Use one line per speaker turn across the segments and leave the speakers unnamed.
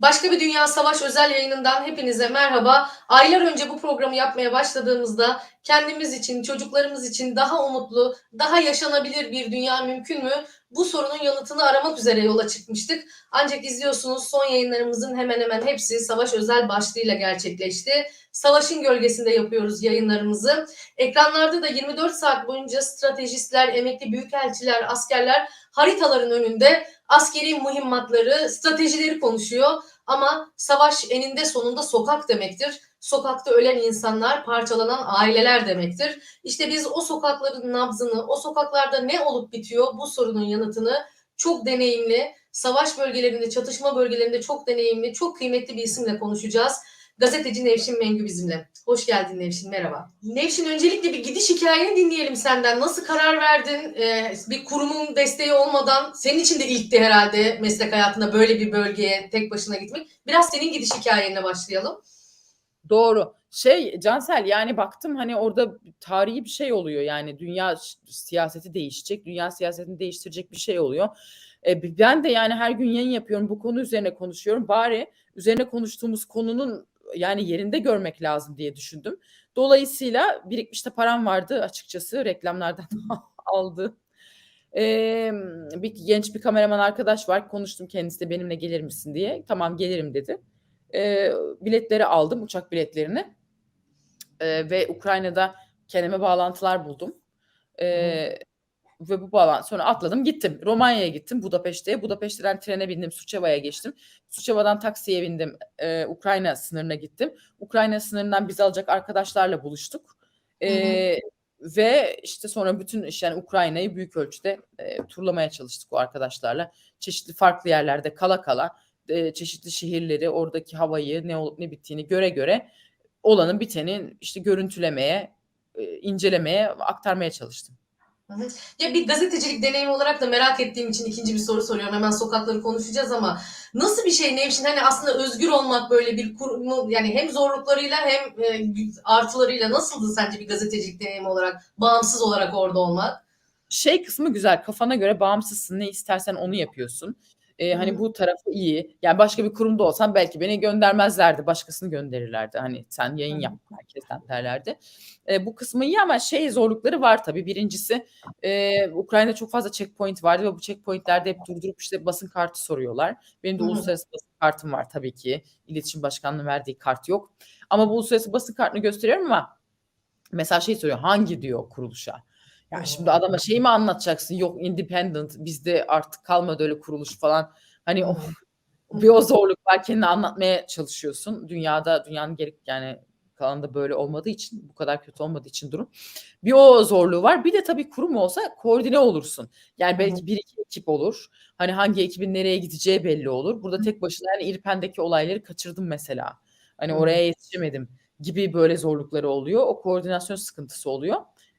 Başka bir Dünya Savaş özel yayınından hepinize merhaba. Aylar önce bu programı yapmaya başladığımızda kendimiz için, çocuklarımız için daha umutlu, daha yaşanabilir bir dünya mümkün mü? Bu sorunun yanıtını aramak üzere yola çıkmıştık. Ancak izliyorsunuz son yayınlarımızın hemen hemen hepsi savaş özel başlığıyla gerçekleşti. Savaşın gölgesinde yapıyoruz yayınlarımızı. Ekranlarda da 24 saat boyunca stratejistler, emekli büyükelçiler, askerler haritaların önünde askeri mühimmatları, stratejileri konuşuyor. Ama savaş eninde sonunda sokak demektir. Sokakta ölen insanlar, parçalanan aileler demektir. İşte biz o sokakların nabzını, o sokaklarda ne olup bitiyor bu sorunun yanıtını çok deneyimli, savaş bölgelerinde, çatışma bölgelerinde çok deneyimli, çok kıymetli bir isimle konuşacağız. Gazeteci Nevşin Mengü bizimle. Hoş geldin Nevşin, merhaba. Nevşin öncelikle bir gidiş hikayeni dinleyelim senden. Nasıl karar verdin? Ee, bir kurumun desteği olmadan, senin için de ilkti herhalde meslek hayatında böyle bir bölgeye tek başına gitmek. Biraz senin gidiş hikayenle başlayalım.
Doğru. Şey Cansel yani baktım hani orada tarihi bir şey oluyor yani dünya siyaseti değişecek, dünya siyasetini değiştirecek bir şey oluyor. E, ben de yani her gün yayın yapıyorum bu konu üzerine konuşuyorum. Bari üzerine konuştuğumuz konunun yani yerinde görmek lazım diye düşündüm. Dolayısıyla birikmiş de param vardı açıkçası reklamlardan aldı. Ee, bir genç bir kameraman arkadaş var. Konuştum kendisi de benimle gelir misin diye. Tamam gelirim dedi. Ee, biletleri aldım, uçak biletlerini. Ee, ve Ukrayna'da kendime bağlantılar buldum. Ee, ve bu bağlantı sonra atladım gittim. Romanya'ya gittim Budapeşte'ye. Budapeşte'den trene bindim Suçeva'ya geçtim. Suçeva'dan taksiye bindim e, Ukrayna sınırına gittim. Ukrayna sınırından bizi alacak arkadaşlarla buluştuk. E, ve işte sonra bütün işte yani Ukrayna'yı büyük ölçüde e, turlamaya çalıştık o arkadaşlarla. Çeşitli farklı yerlerde kala kala e, çeşitli şehirleri, oradaki havayı, ne olup ne bittiğini göre göre olanın bitenin işte görüntülemeye, e, incelemeye, aktarmaya çalıştım.
Ya bir gazetecilik deneyimi olarak da merak ettiğim için ikinci bir soru soruyorum. Hemen sokakları konuşacağız ama nasıl bir şey Nevşin? Hani aslında özgür olmak böyle bir kurumu yani hem zorluklarıyla hem e, artılarıyla nasıldı sence bir gazetecilik deneyimi olarak? Bağımsız olarak orada olmak?
Şey kısmı güzel. Kafana göre bağımsızsın. Ne istersen onu yapıyorsun. Ee, hani bu tarafı iyi. Yani başka bir kurumda olsam belki beni göndermezlerdi. Başkasını gönderirlerdi. Hani sen yayın yap herkesten derlerdi. Ee, bu kısmı iyi ama şey zorlukları var tabii. Birincisi e, Ukrayna'da çok fazla checkpoint vardı ve bu checkpointlerde hep durdurup işte basın kartı soruyorlar. Benim de
hı.
uluslararası basın kartım var tabii ki. İletişim Başkanlığı verdiği kart yok. Ama bu uluslararası basın kartını gösteriyorum ama mesela şey soruyor hangi diyor kuruluşa. Ya şimdi adama şey mi anlatacaksın? Yok independent bizde artık kalmadı öyle kuruluş falan. Hani o bir o zorluk var kendini anlatmaya çalışıyorsun. Dünyada dünyanın gerek yani kalanında böyle olmadığı için bu kadar kötü olmadığı için durum. Bir o zorluğu var. Bir de tabii kurum olsa koordine olursun. Yani belki bir iki ekip olur. Hani hangi ekibin nereye gideceği belli olur. Burada tek başına yani İrpen'deki olayları kaçırdım mesela. Hani oraya yetişemedim gibi böyle zorlukları oluyor. O koordinasyon sıkıntısı oluyor.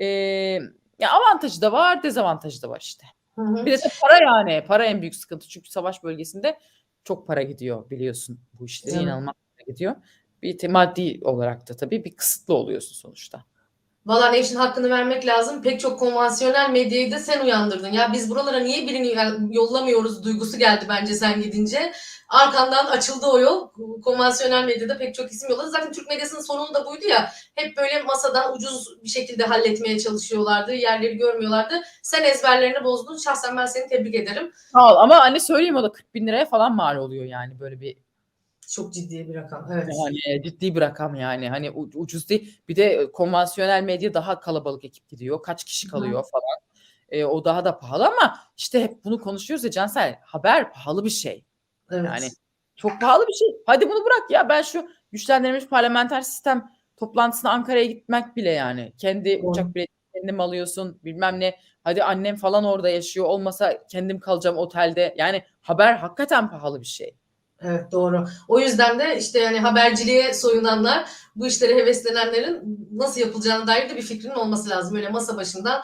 Ee, ya avantajı da var, dezavantajı da var işte.
Hı hı.
Bir de para yani. Para en büyük sıkıntı. Çünkü savaş bölgesinde çok para gidiyor biliyorsun. Bu işlere inanılmaz para gidiyor. Bir maddi olarak da tabii bir kısıtlı oluyorsun sonuçta.
Valla Nevşin hakkını vermek lazım. Pek çok konvansiyonel medyayı da sen uyandırdın. Ya biz buralara niye birini yollamıyoruz duygusu geldi bence sen gidince. Arkandan açıldı o yol. Konvansiyonel medyada pek çok isim yolladı. Zaten Türk medyasının sorunu da buydu ya. Hep böyle masadan ucuz bir şekilde halletmeye çalışıyorlardı. Yerleri görmüyorlardı. Sen ezberlerini bozdun. Şahsen ben seni tebrik ederim.
Sağ ol ama anne söyleyeyim o da 40 bin liraya falan mal oluyor yani böyle bir
Çok ciddi bir rakam. Evet.
yani ciddi bir rakam yani hani ucuz değil. Bir de konvansiyonel medya daha kalabalık ekip gidiyor. Kaç kişi
Hı.
kalıyor falan. E, o daha da pahalı ama işte hep bunu konuşuyoruz ya Cansel haber pahalı bir şey.
Evet.
Yani çok pahalı bir şey. Hadi bunu bırak ya ben şu güçlendirilmiş parlamenter sistem toplantısına Ankara'ya gitmek bile yani. Kendi
Doğru.
uçak bileti kendim alıyorsun bilmem ne. Hadi annem falan orada yaşıyor olmasa kendim kalacağım otelde. Yani haber hakikaten pahalı bir şey.
Evet doğru. O yüzden de işte yani haberciliğe soyunanlar, bu işlere heveslenenlerin nasıl yapılacağına dair de bir fikrinin olması lazım. Öyle masa başında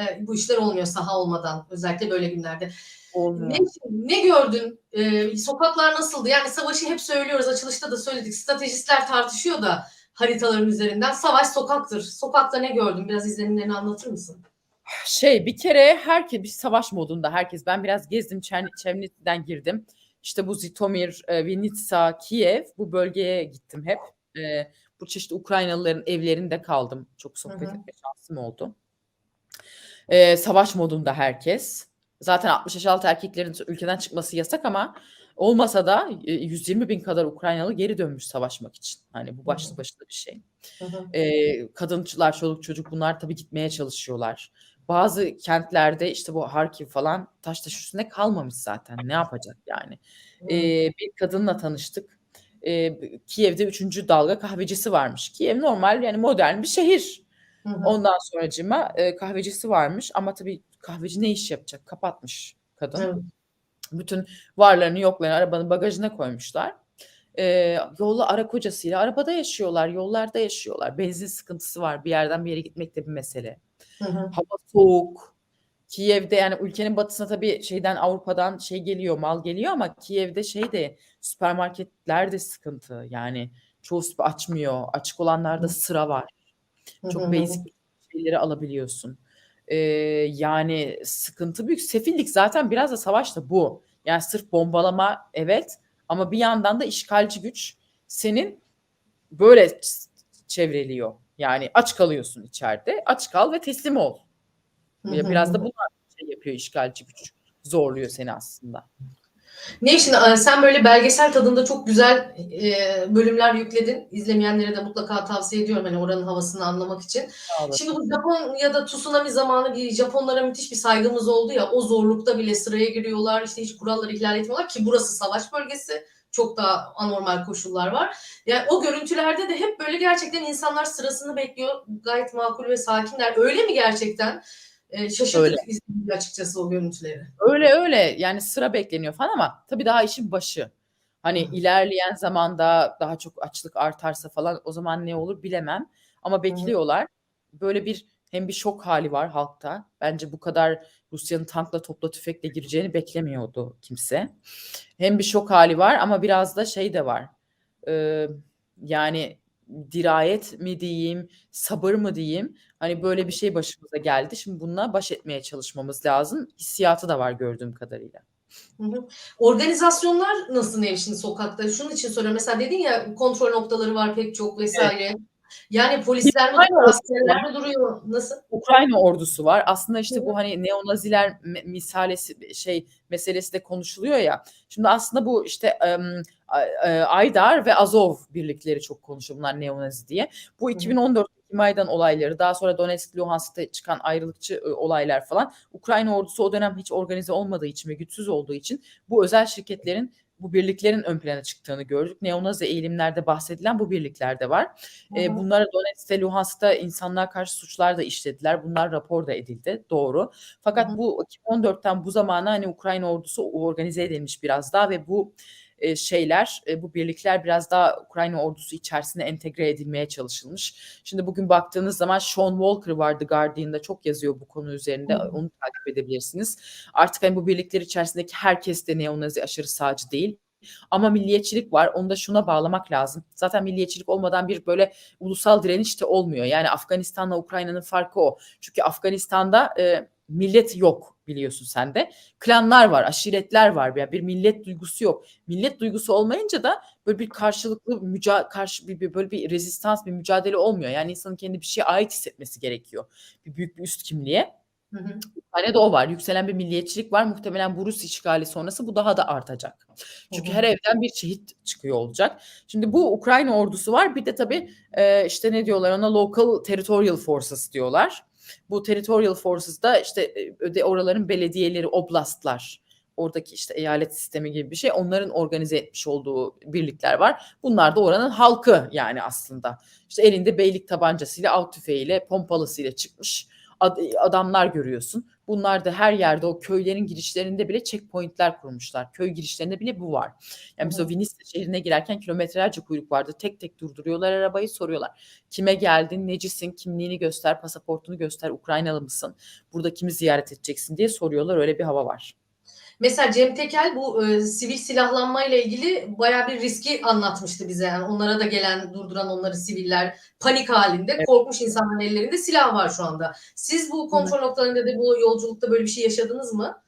e, bu işler olmuyor saha olmadan özellikle böyle günlerde.
Olmuyor.
Ne, ne gördün? E, sokaklar nasıldı? Yani savaşı hep söylüyoruz, açılışta da söyledik. Stratejistler tartışıyor da haritaların üzerinden. Savaş sokaktır. Sokakta ne gördün? Biraz izlenimlerini anlatır mısın?
Şey bir kere herkes bir savaş modunda herkes. Ben biraz gezdim Çerni, Çerni'den girdim. İşte bu Zitomir, e, Vinitsa, Kiev bu bölgeye gittim hep. E, bu çeşitli Ukraynalıların evlerinde kaldım. Çok sohbet
Hı hı.
etme şansım oldu. E, savaş modunda herkes. Zaten 60 yaş altı erkeklerin ülkeden çıkması yasak ama olmasa da e, 120 bin kadar Ukraynalı geri dönmüş savaşmak için. Hani bu başlı başına bir şey.
Hı hı.
Eee, kadınlar, çoluk çocuk bunlar tabii gitmeye çalışıyorlar. Bazı kentlerde işte bu Harkiv falan taş taş üstünde kalmamış zaten. Ne yapacak yani?
Hı.
Eee, bir kadınla tanıştık. Eee, b Kiev'de 3. dalga kahvecisi varmış. Kiev normal yani modern bir şehir.
Hı hı.
Ondan sonracığıma, eee, kahvecisi varmış ama tabii kahveci ne iş yapacak? Kapatmış kadın.
Evet.
Bütün varlarını yoklarını arabanın bagajına koymuşlar. Eee, yolda ara kocasıyla arabada yaşıyorlar, yollarda yaşıyorlar. Benzin sıkıntısı var. Bir yerden bir yere gitmek de bir mesele.
Hı hı.
Hava soğuk. Kiev'de yani ülkenin batısına tabii şeyden Avrupa'dan şey geliyor, mal geliyor ama Kiev'de şey de süpermarketler de sıkıntı. Yani çoğusu açmıyor. Açık olanlarda sıra var. Çok
Hı hı.
basic şeyleri alabiliyorsun. Eee, yani sıkıntı büyük. Sefillik zaten biraz da savaş da bu. Yani sırf bombalama evet ama bir yandan da işgalci güç senin böyle çevreliyor. Yani aç kalıyorsun içeride. Aç kal ve teslim ol.
Hı
Ya
hı.
biraz da bunlar şey yapıyor işgalci güç. Zorluyor seni aslında.
Ne şimdi eee, sen böyle belgesel tadında çok güzel eee, bölümler yükledin. İzlemeyenlere de mutlaka tavsiye ediyorum hani oranın havasını anlamak için. Şimdi bu Japonya'da tsunami zamanı bir Japonlara müthiş bir saygımız oldu ya. O zorlukta bile sıraya giriyorlar. işte hiç kuralları ihlal etmiyorlar ki burası savaş bölgesi. Çok daha anormal koşullar var. Yani o görüntülerde de hep böyle gerçekten insanlar sırasını bekliyor. Gayet makul ve sakinler. Öyle mi gerçekten? Eee, şaşırdık
Öyle.
izleyince açıkçası o görüntüleri.
Öyle, öyle. Yani sıra bekleniyor falan ama tabii daha işin başı. Hani
Hı.
ilerleyen zamanda daha çok açlık artarsa falan o zaman ne olur bilemem ama bekliyorlar. Böyle bir hem bir şok hâli var halkta. Bence bu kadar Rusya'nın tankla, topla, tüfekle gireceğini beklemiyordu kimse. Hem bir şok hâli var ama biraz da şey de var. Eee, yani dirayet mi diyeyim, sabır mı diyeyim? Hani böyle bir şey başımıza geldi. Şimdi bununla baş etmeye çalışmamız lazım. Hissiyatı da var gördüğüm kadarıyla.
Hı hı. Organizasyonlar nasıl Nevşin sokakta? Şunun için soruyorum. Mesela dedin ya kontrol noktaları var pek çok
Evet.
Yani polisler mi duruyor, askerler mi duruyor? Nasıl?
Ukrayna ordusu var. Aslında işte
hı.
bu hani neonaziler misalesi şey meselesi de konuşuluyor ya. Şimdi aslında bu işte eee, Aydar ve Azov birlikleri çok konuşuyor bunlar neonazi diye. Bu
Hı hı.
2014 Maydan olayları, daha sonra Donetsk, Luhansk'ta çıkan ayrılıkçı, ııı, olaylar falan. Ukrayna ordusu o dönem hiç organize olmadığı için ve güçsüz olduğu için bu özel şirketlerin, bu birliklerin ön plana çıktığını gördük. Neonazi eğilimlerde bahsedilen bu birlikler de var.
Hı hı.
bunlara Donetsk'te, Luhansk'ta insanlığa karşı suçlar da işlediler. Bunlar rapor da edildi. Doğru.
Hı
Fakat
hı.
bu 2014'ten bu zamana hani Ukrayna ordusu organize edilmiş biraz daha ve bu, eee, şeyler, eee, bu birlikler biraz daha Ukrayna ordusu içerisine entegre edilmeye çalışılmış. Şimdi bugün baktığınız zaman Sean Walker var The Guardian'da çok yazıyor bu konu üzerinde.
hı.
Onu takip edebilirsiniz. Artık hani bu birlikler içerisindeki herkes de neonazi, aşırı sağcı değil. Ama milliyetçilik var. Onu da şuna bağlamak lazım. Zaten milliyetçilik olmadan bir böyle ulusal direniş de olmuyor. Yani Afganistan'la Ukrayna'nın farkı o. Çünkü Afganistan'da, eee, millet yok biliyorsun sen de. Klanlar var, aşiretler var. Ya bir millet duygusu yok. Millet duygusu olmayınca da böyle bir karşılıklı müca karşı bir bir böyle bir rezistans, bir mücadele olmuyor. Yani insanın kendini bir şeye ait hissetmesi gerekiyor. Bir büyük bir üst kimliğe.
Hı hı.
Ukrayna'da o var. Yükselen bir milliyetçilik var. Muhtemelen bu Rus işgali sonrası bu daha da artacak.
Hı
Çünkü
hı.
her evden bir şehit çıkıyor olacak. Şimdi bu Ukrayna ordusu var. Bir de tabii, eee, işte ne diyorlar ona Local Territorial Forces diyorlar. Bu Territorial Forces da işte, eee, öde oraların belediyeleri, oblastlar, oradaki işte eyalet sistemi gibi bir şey. Onların organize etmiş olduğu birlikler var. Bunlar da oranın halkı yani aslında. İşte elinde beylik tabancasıyla, av tüfeğiyle, pompalısıyla çıkmış ad adamlar görüyorsun. Bunlar da her yerde o köylerin girişlerinde bile checkpoint'ler kurmuşlar. Köy girişlerinde bile bu var. Yani biz o. Vinitsa şehrine girerken kilometrelerce kuyruk vardı. Tek tek durduruyorlar arabayı, soruyorlar. Kime geldin, necisin, kimliğini göster, pasaportunu göster, Ukraynalı mısın, burada kimi ziyaret edeceksin diye soruyorlar. Öyle bir hava var.
Mesela Cem Tekel bu, eee, sivil silahlanmayla ilgili bayağı bir riski anlatmıştı bize. Yani onlara da gelen, durduran onları siviller panik hâlinde,
Evet.
korkmuş insanların ellerinde silah var şu anda. Siz bu kontrol noktalarında da bu yolculukta böyle bir şey yaşadınız mı?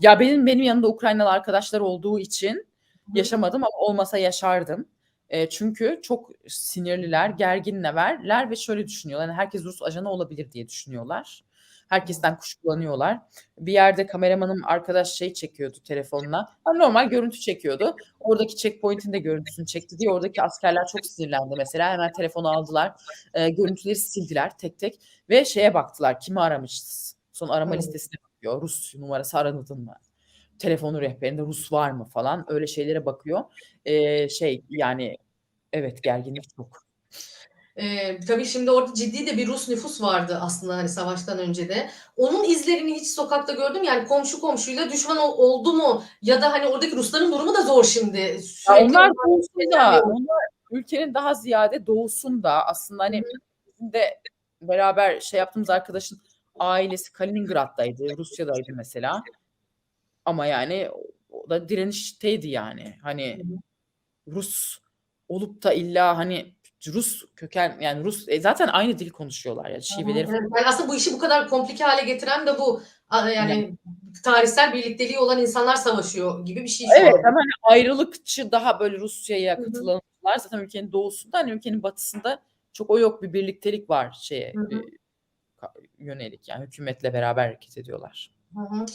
Ya benim benim yanımda Ukraynalı arkadaşlar olduğu için
Hı.
yaşamadım ama olmasa yaşardım. Eee, çünkü çok sinirliler, gerginler ve şöyle düşünüyorlar, hani herkes Rus ajanı olabilir diye düşünüyorlar. Herkesten kuşkulanıyorlar. Bir yerde kameramanım arkadaş şey çekiyordu telefonla. Normal görüntü çekiyordu. Oradaki checkpoint'in de görüntüsünü çekti diye oradaki askerler çok sinirlendi mesela. Hemen telefonu aldılar. Eee, görüntüleri sildiler tek tek ve şeye baktılar, kimi aramışız? Sonra arama
Hıı.
listesine bakıyor. Rus numarası aranıldın mı? Telefonu rehberinde Rus var mı falan öyle şeylere bakıyor. Eee, şey yani evet gerginlik çok.
Eee, tabii şimdi orada ciddi de bir Rus nüfus vardı aslında, hani, savaştan önce de. Onun izlerini hiç sokakta gördün mü? Yani komşu komşuyla düşman ol oldu mu? Ya da, hani, oradaki Rusların durumu da zor şimdi. Sürekli
onlar doğusunda, onlar ülkenin daha ziyade doğusunda aslında hani bizim de beraber şey yaptığımız arkadaşın ailesi Kaliningrad'daydı, Rusya'daydı mesela. Ama yani o da direnişteydi yani. Hani. Rus olup da illa hani Rus köken yani Rus e, zaten aynı dili konuşuyorlar ya şiveleri
Evet, yani aslında bu işi bu kadar komplike hâle getiren de bu.
Yani
yani tarihsel birlikteliği olan insanlar savaşıyor gibi bir şey
Evet ama hani ayrılıkçı daha böyle Rusya'ya katılanlar zaten ülkenin doğusunda, hani ülkenin batısında çok o yok. Bir birliktelik var şeye,
Hı
eee,
hı.
ka yönelik yani hükümetle beraber hareket ediyorlar.
Hı hı.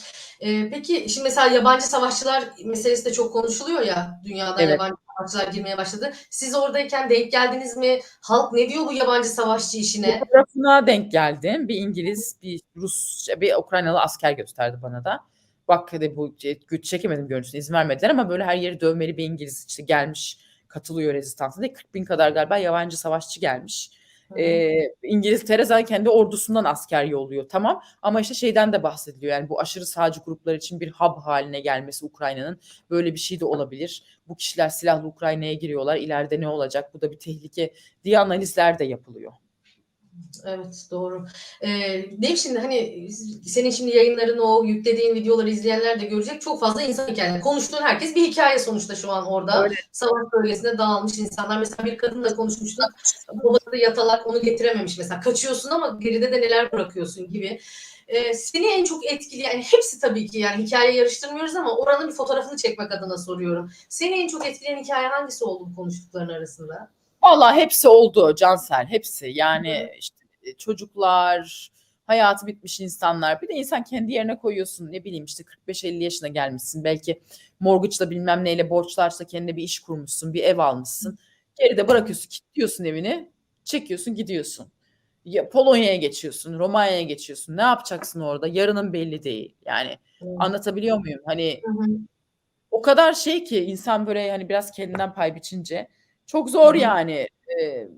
Eee, peki şimdi mesela yabancı savaşçılar meselesi de çok konuşuluyor ya, dünyadan
Evet.
yabancı savaşçılar girmeye başladı. Siz oradayken denk geldiniz mi? Halk ne diyor bu yabancı savaşçı işine?
Fotoğrafına denk geldim. Bir İngiliz, bir Rus, bir Ukraynalı asker gösterdi bana da. Bak dedi bu ce çekemedim görüntüsünü, izin vermediler ama böyle her yeri dövmeli bir İngiliz işte gelmiş, katılıyor rezistansa diye 40.000 kadar galiba yabancı savaşçı gelmiş. Eee, İngiltere zaten kendi ordusundan asker yolluyor tamam ama işte şeyden de bahsediliyor yani bu aşırı sağcı gruplar için bir hub hâline gelmesi Ukrayna'nın. Böyle bir şey de olabilir. Bu kişiler silahlı Ukrayna'ya giriyorlar. İleride ne olacak? Bu da bir tehlike diye analizler de yapılıyor.
Evet, doğru. Benim şimdi, hani, senin şimdi yayınlarını, o yüklediğin videoları izleyenler de görecek çok fazla insan hikâyen konuştuğun herkes bir hikâye sonuçta şu an orada.
Öyle.
Savaş bölgesinde dağılmış insanlar. Mesela bir kadınla konuşmuştuk. Babası yatalak, onu getirememiş mesela. Kaçıyorsun ama geride de neler bırakıyorsun gibi. Eee, seni en çok etkileyen, yani hepsi tabii ki yani hikâye yarıştırmıyoruz ama oranın bir fotoğrafını çekmek adına soruyorum. Seni en çok etkileyen hikâye hangisi oldu bu konuştukların arasında?
Vallahi hepsi oldu Cansel, hepsi.
Hı hı.
Yani işte, eee, çocuklar, hayatı bitmiş insanlar. Bir de insan kendi yerine koyuyorsun. Ne bileyim işte 45-50 yaşına gelmişsin. Belki mortgage'la bilmem neyle borçlarsa kendine bir iş kurmuşsun, bir ev almışsın. Geride bırakıyorsun, kilitliyorsun evini, çekiyorsun, gidiyorsun. Ya Polonya'ya geçiyorsun, Romanya'ya geçiyorsun. Ne yapacaksın orada? Yarının belli değil. Yani anlatabiliyor muyum? Hani
Hı hı.
o kadar şey ki insan böyle hani biraz kendinden pay biçince çok zor
hı.
yani. Eee,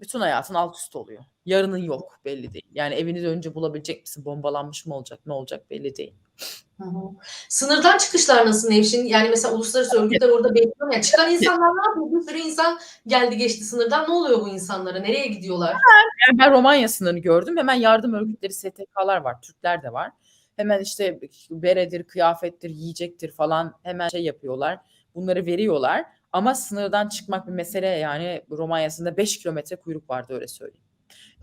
bütün hayatın alt üst oluyor. Yarının yok, belli değil. Yani evini dönünce bulabilecek misin? Bombalanmış mı olacak, ne olacak belli değil.
Hı hı. Sınırdan çıkışlar nasıl Nevşin? Yani mesela uluslararası örgütler orada bekliyor ya. Çıkan insanlar ne yapıyor? Bir sürü insan geldi geçti sınırdan. Ne oluyor bu insanlara? Nereye gidiyorlar?
Yani ben Romanya sınırını gördüm. Hemen yardım örgütleri, STK'lar var. Türkler de var. Hemen işte beredir, kıyafettir, yiyecektir falan hemen şey yapıyorlar. Bunları veriyorlar. Ama sınırdan çıkmak bir mesele yani Romanya sınırında 5 kilometre kuyruk vardı öyle söyleyeyim.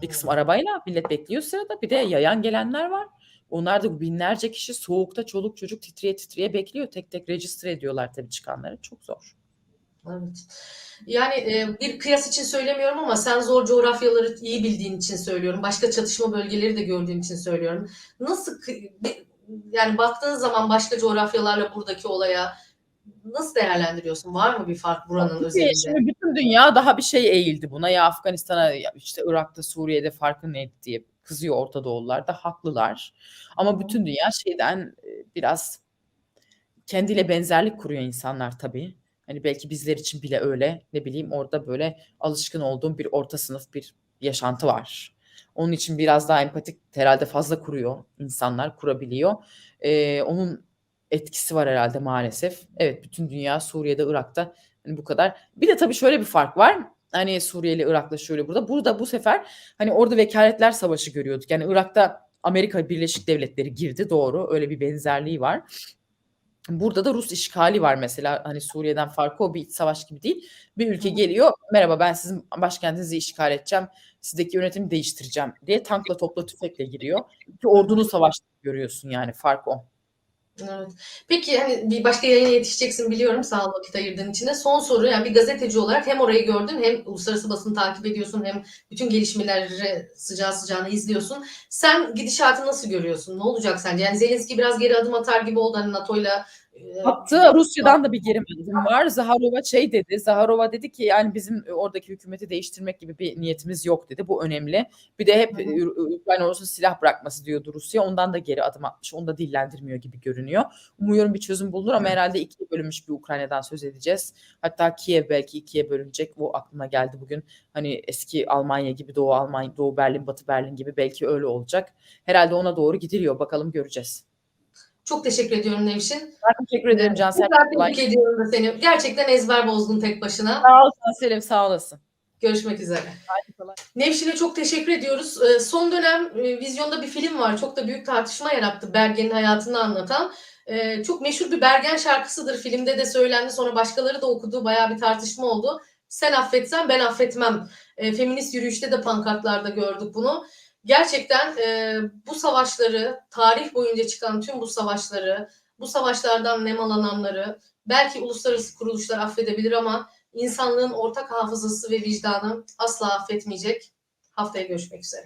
Bir kısım
Hımm.
arabayla millet bekliyor sırada. Bir de yayan gelenler var. Onlar da binlerce kişi soğukta çoluk çocuk titreye titreye bekliyor. Tek tek register ediyorlar tabii çıkanları. Çok zor.
Evet. Yani, eee, bir kıyas için söylemiyorum ama sen zor coğrafyaları iyi bildiğin için söylüyorum. Başka çatışma bölgeleri de gördüğün için söylüyorum. Nasıl yani baktığın zaman başka coğrafyalarla buradaki olaya nasıl değerlendiriyorsun? Var mı bir fark buranın özelinde?
şimdi bütün dünya daha bir şey eğildi buna. Ya Afganistan'a ya işte Irak'ta, Suriye'de farkı ne diye kızıyor Orta Doğulular da haklılar. Ama bütün dünya şeyden, eee, biraz kendiyle benzerlik kuruyor insanlar tabii. Hani belki bizler için bile öyle. Ne bileyim orada böyle alışkın olduğum bir orta sınıf bir yaşantı var. Onun için biraz daha empatik herhâlde fazla kuruyor insanlar, kurabiliyor. Eee, onun etkisi var herhâlde maalesef. Evet, bütün dünya Suriye'de, Irak'ta hani bu kadar. Bir de tabii şöyle bir fark var. Hani Suriye'yle Irak'la şöyle burada. Burada bu sefer hani orada vekaletler savaşı görüyorduk. Yani Irak'ta Amerika Birleşik Devletleri girdi doğru. Öyle bir benzerliği var. Burada da Rus işgali var mesela. Hani Suriye'den farkı o bir iç savaş gibi değil. Bir ülke geliyor, "Merhaba ben sizin başkentinizi işgal edeceğim, sizdeki yönetimi değiştireceğim." diye tankla, topla, tüfekle giriyor. 2
Hı hı.
ordunun savaştığını görüyorsun yani fark o.
Evet. Peki hani bir başka yayına yetişeceksin biliyorum sağ ol vakit ayırdığın için de. Son soru yani bir gazeteci olarak hem orayı gördün hem uluslararası basını takip ediyorsun hem bütün gelişmeleri sıcağı sıcağına izliyorsun. Sen gidişatı nasıl görüyorsun? Ne olacak sence? Yani Zelenski biraz geri adım atar gibi oldu hani NATO'yla e,
Attı Rusya'dan da bir geri adım var. Zaharova şey dedi. Zaharova dedi ki yani bizim oradaki hükümeti değiştirmek gibi bir niyetimiz yok dedi. Bu önemli. Bir de hep. Ü- Ukrayna ordusu silah bırakması diyordu Rusya. Ondan da geri adım atmış. Onu da dillendirmiyor gibi görünüyor. Umuyorum bir çözüm bulunur ama herhalde ikiye bölünmüş bir Ukrayna'dan söz edeceğiz. Hatta Kiev belki ikiye bölünecek. Bu aklıma geldi bugün. Hani eski Almanya gibi Doğu Almanya, Doğu Berlin, Batı Berlin gibi belki öyle olacak. Herhalde ona doğru gidiliyor. Bakalım göreceğiz.
Çok teşekkür ediyorum Nevşin.
Ben teşekkür ederim Cansel. Kolay.
tebrik ediyorum da seni. Gerçekten ezber bozdun tek başına.
Sağ ol Cansel'im sağ olasın.
Görüşmek üzere. Nevşin'e çok teşekkür ediyoruz. Ee, Son dönem e, vizyonda bir film var. Çok da büyük tartışma yarattı. Bergen'in hayatını anlatan. Ee, Çok meşhur bir Bergen şarkısıdır. Filmde de söylendi. Sonra başkaları da okudu. Bayağı bir tartışma oldu. Sen affetsen ben affetmem. Ee, Feminist yürüyüşte de pankartlarda gördük bunu. Gerçekten e, bu savaşları, tarih boyunca çıkan tüm bu savaşları, bu savaşlardan nemalananları belki uluslararası kuruluşlar affedebilir ama insanlığın ortak hafızası ve vicdanı asla affetmeyecek. Haftaya görüşmek üzere.